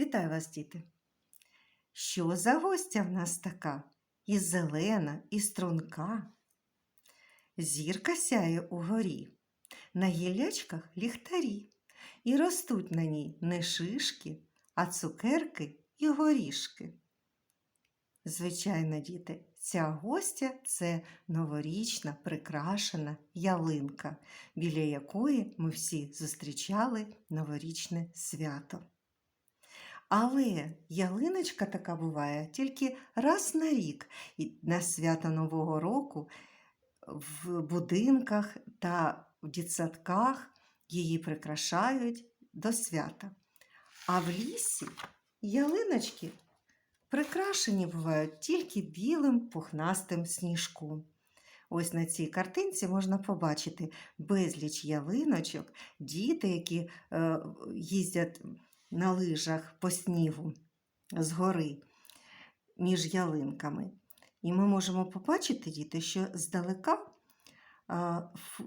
Вітаю вас, діти! Що за гостя в нас така? І зелена, і струнка. Зірка сяє угорі, на гілячках ліхтарі, і ростуть на ній не шишки, а цукерки і горішки. Звичайно, діти, ця гостя це новорічна прикрашена ялинка, біля якої ми всі зустрічали новорічне свято. Але ялиночка така буває тільки раз на рік і на свято Нового року в будинках та в дитсадках її прикрашають до свята. А в лісі ялиночки прикрашені бувають тільки білим пухнастим сніжком. Ось на цій картинці можна побачити безліч ялиночок, діти, які е, їздять на лижах по снігу з між ялинками. І ми можемо побачити, діти, що здалека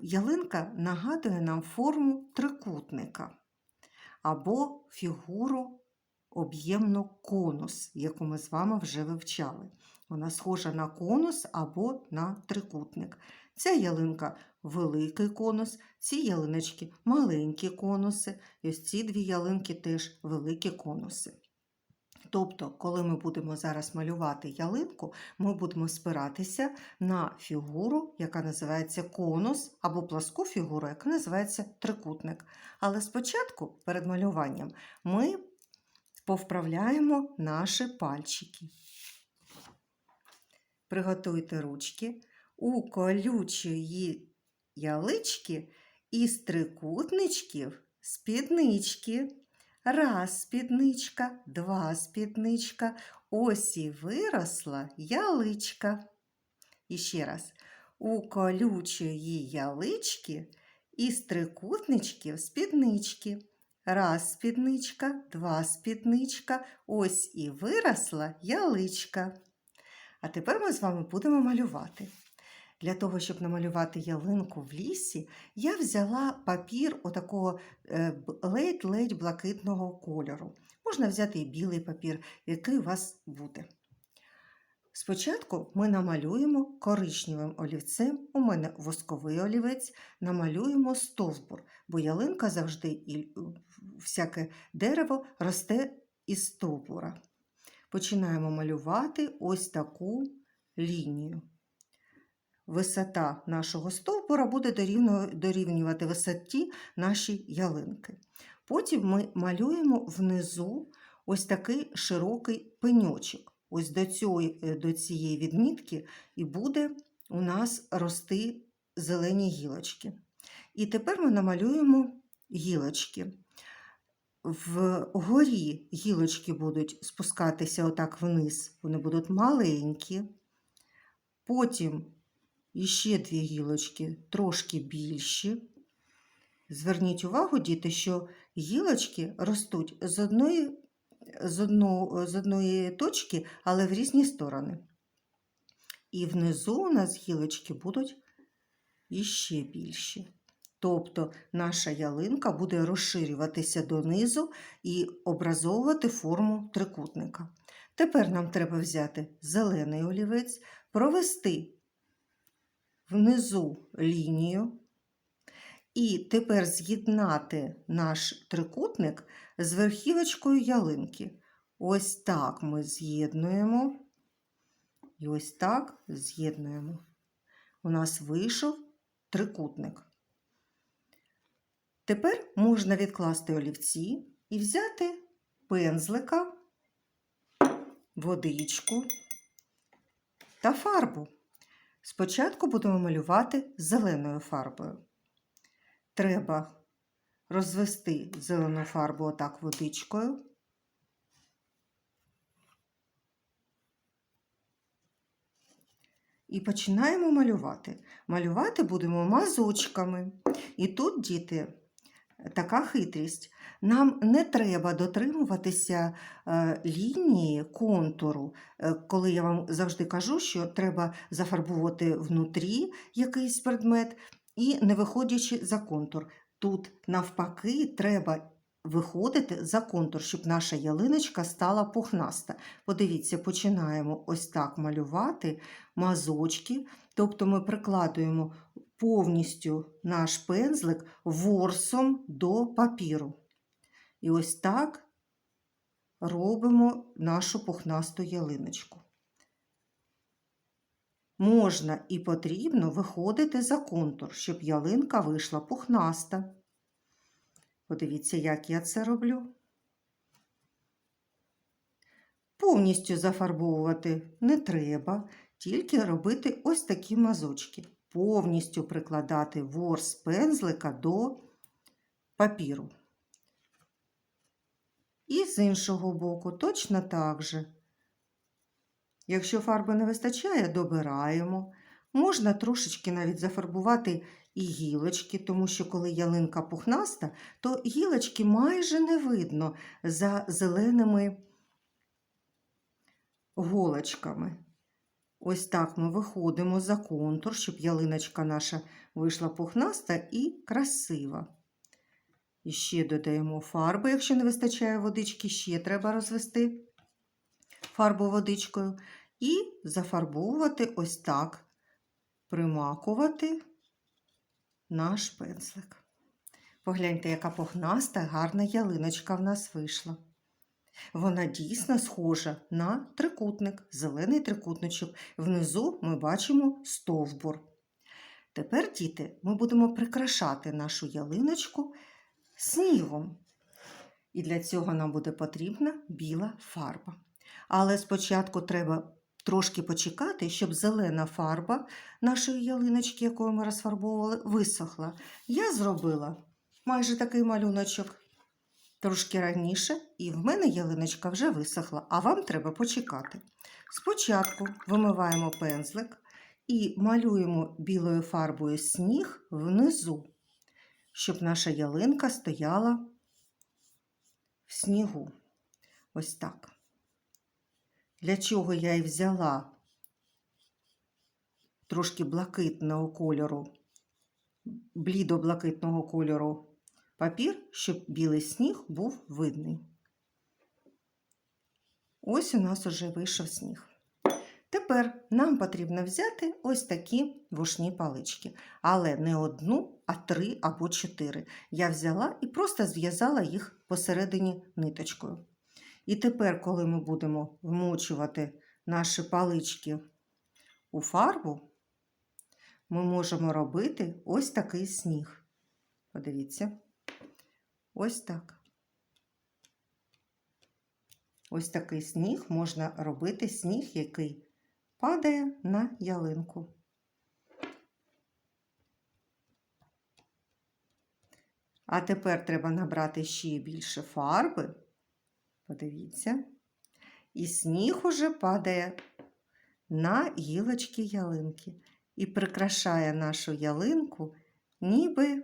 ялинка нагадує нам форму трикутника або фігуру об'ємну конус, яку ми з вами вже вивчали. Вона схожа на конус або на трикутник. Ця ялинка великий конус, ці ялиночки маленькі конуси, і ось ці дві ялинки теж великі конуси. Тобто, коли ми будемо зараз малювати ялинку, ми будемо спиратися на фігуру, яка називається конус, або пласку фігуру, яка називається трикутник. Але спочатку, перед малюванням, ми повправляємо наші пальчики. Приготуйте ручки у колючої ялички із трикутничків спіднички. Раз спідничка, два спідничка, ось і виросла яличка. І ще раз. У колючої ялички із трикутничків спіднички. Раз спідничка, два спідничка, ось і виросла яличка. А тепер ми з вами будемо малювати. Для того, щоб намалювати ялинку в лісі, я взяла папір отакого е, ледь-ледь блакитного кольору. Можна взяти і білий папір, який у вас буде. Спочатку ми намалюємо коричневим олівцем, у мене восковий олівець, намалюємо стовбур, бо ялинка завжди і е, всяке дерево росте із стовбура. Починаємо малювати ось таку лінію. Висота нашого стовбура буде дорівнювати висоті нашої ялинки. Потім ми малюємо внизу ось такий широкий пеньочок. Ось до, цієї, е, до цієї відмітки і буде у нас рости зелені гілочки. І тепер ми намалюємо гілочки. Вгорі гілочки будуть спускатися отак вниз, вони будуть маленькі. Потім іще дві гілочки трошки більші. Зверніть увагу, діти, що гілочки ростуть з одної, з, одно, з одної точки, але в різні сторони. І внизу у нас гілочки будуть іще більші. Тобто наша ялинка буде розширюватися донизу і образовувати форму трикутника. Тепер нам треба взяти зелений олівець, провести внизу лінію. І тепер з'єднати наш трикутник з верхівочкою ялинки. Ось так ми з'єднуємо. І ось так з'єднуємо. У нас вийшов трикутник. Тепер можна відкласти олівці і взяти пензлика, водичку та фарбу. Спочатку будемо малювати зеленою фарбою. Треба розвести зелену фарбу отак водичкою. І починаємо малювати. Малювати будемо мазочками. І тут, діти, така хитрість. Нам не треба дотримуватися е, лінії контуру, е, коли я вам завжди кажу, що треба зафарбувати внутрі якийсь предмет і не виходячи за контур. Тут, навпаки, треба виходити за контур, щоб наша ялиночка стала пухнаста. Подивіться, починаємо ось так малювати мазочки, тобто ми прикладуємо повністю наш пензлик ворсом до папіру. І ось так робимо нашу пухнасту ялиночку. Можна і потрібно виходити за контур, щоб ялинка вийшла пухнаста. Подивіться, як я це роблю. Повністю зафарбовувати не треба, тільки робити ось такі мазочки. Повністю прикладати ворс пензлика до папіру. І з іншого боку точно так же. Якщо фарби не вистачає, добираємо. Можна трошечки навіть зафарбувати і гілочки, тому що коли ялинка пухнаста, то гілочки майже не видно за зеленими голочками. Ось так ми виходимо за контур, щоб ялиночка наша вийшла пухнаста і красива. І ще додаємо фарби, якщо не вистачає водички, ще треба розвести фарбу водичкою. І зафарбовувати ось так, примакувати наш пензлик. Погляньте, яка пухнаста, гарна ялиночка в нас вийшла. Вона дійсно схожа на трикутник, зелений трикутничок. Внизу ми бачимо стовбур. Тепер, діти, ми будемо прикрашати нашу ялиночку снігом. І для цього нам буде потрібна біла фарба. Але спочатку треба трошки почекати, щоб зелена фарба нашої ялиночки, якою ми розфарбовували, висохла. Я зробила майже такий малюночок трошки раніше, і в мене ялиночка вже висохла, а вам треба почекати. Спочатку вимиваємо пензлик і малюємо білою фарбою сніг внизу, щоб наша ялинка стояла в снігу. Ось так. Для чого я і взяла трошки блакитного кольору, блідо-блакитного кольору папір, щоб білий сніг був видний. Ось у нас уже вийшов сніг. Тепер нам потрібно взяти ось такі вушні палички, але не одну, а три або чотири. Я взяла і просто зв'язала їх посередині ниточкою. І тепер, коли ми будемо вмочувати наші палички у фарбу, ми можемо робити ось такий сніг. Подивіться, ось так. Ось такий сніг можна робити сніг, який падає на ялинку. А тепер треба набрати ще більше фарби. Подивіться. І сніг уже падає на гілочки ялинки і прикрашає нашу ялинку ніби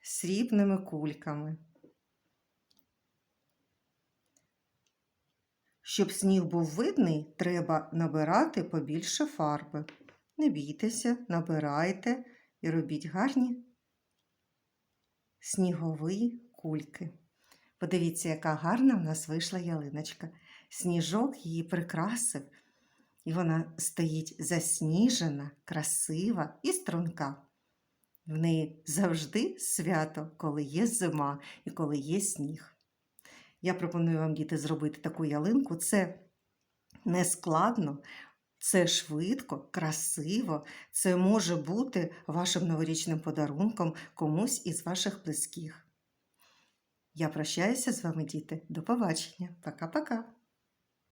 срібними кульками. Щоб сніг був видний, треба набирати побільше фарби. Не бійтеся, набирайте і робіть гарні снігові кульки. Подивіться, яка гарна в нас вийшла ялиночка. Сніжок її прикрасив, і вона стоїть засніжена, красива і струнка. В неї завжди свято, коли є зима і коли є сніг. Я пропоную вам, діти, зробити таку ялинку. Це не складно, це швидко, красиво, це може бути вашим новорічним подарунком комусь із ваших близьких. Я прощаюся з вами, діти. До побачення. Пока-пока.